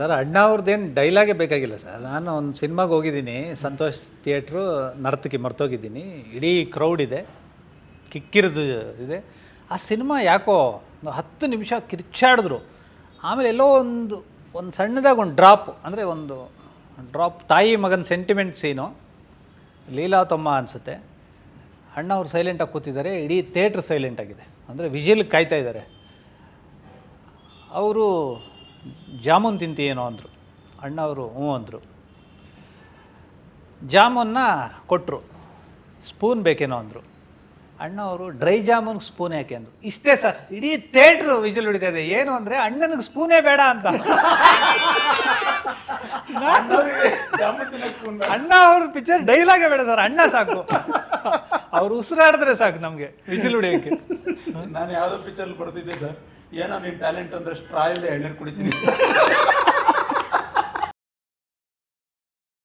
Sir, ಅಣ್ಣ ಅವ್ರದ್ದೇನು ಡೈಲಾಗೇ ಬೇಕಾಗಿಲ್ಲ sir. ನಾನು ಒಂದು ಸಿನಿಮಾಗೆ ಹೋಗಿದ್ದೀನಿ. ಸಂತೋಷ್ ಥಿಯೇಟ್ರು ನರ್ತಕಿ ಮರ್ತೋಗಿದ್ದೀನಿ. ಇಡೀ ಕ್ರೌಡ್ ಇದೆ. ಕಿಕ್ಕಿರಿದು ಇದೆ. ಆ ಸಿನಿಮಾ ಯಾಕೋ ಒಂದು ಹತ್ತು ನಿಮಿಷ ಕಿರ್ಚಾಡಿದ್ರು. ಆಮೇಲೆ ಎಲ್ಲೋ ಒಂದು ಒಂದು ಸಣ್ಣದಾಗಿ ಒಂದು ಡ್ರಾಪ್ ಅಂದರೆ ಒಂದು ಡ್ರಾಪ್ ತಾಯಿ ಮಗನ ಸೆಂಟಿಮೆಂಟ್ ಸೀನು ಲೀಲಾ ತಮ್ಮ ಅನಿಸುತ್ತೆ. ಅಣ್ಣ ಅವ್ರು ಸೈಲೆಂಟಾಗಿ ಕೂತಿದ್ದಾರೆ. ಇಡೀ ಥಿಯೇಟ್ರ್ ಸೈಲೆಂಟ್ ಆಗಿದೆ. ಅಂದರೆ ವಿಜಿಲ್ ಕಾಯ್ತಾ ಇದ್ದಾರೆ. ಅವರು ಜಾಮೂನ್ ತಿಂತೀಯೇನೋ ಅಂದರು. ಅಣ್ಣವರು ಹ್ಞೂ ಅಂದರು. ಜಾಮೂನ್ನ ಕೊಟ್ಟರು ಸ್ಪೂನ್ ಬೇಕೇನೋ ಅಂದರು. ಅಣ್ಣವರು ಡ್ರೈ ಜಾಮೂನ್ ಸ್ಪೂನ್ ಯಾಕೆ ಅಂದರು. ಇಷ್ಟೇ ಸರ್, ಇಡೀ ಥಿಯೇಟ್ರು ವಿಜಲ್ ಹೊಡಿತಾ ಇದೆ. ಏನು ಅಂದರೆ ಅಣ್ಣನಿಗೆ ಸ್ಪೂನೇ ಬೇಡ ಅಂತ. ಅಣ್ಣ ಅವ್ರ ಪಿಕ್ಚರ್ ಡೈಲಾಗೇ ಬೇಡ ಸರ್, ಅಣ್ಣ ಸಾಕು. ಅವ್ರು ಉಸಿರಾಡಿದ್ರೆ ಸಾಕು ನಮಗೆ ವಿಜಿಲ್ ಹೊಡಿಯೋಕ್ಕೆ. ನಾನು ಯಾವುದೋ ಪಿಕ್ಚರ್ ಬರ್ತಿದ್ದೆ ಸರ್. ಏನೋ ನಿನ್ನ ಟ್ಯಾಲೆಂಟ್ ಅಂದ್ರೆ ಸ್ಟ್ರಾ ಇಲ್ಲದೆ ಕುಡಿತೀನಿ.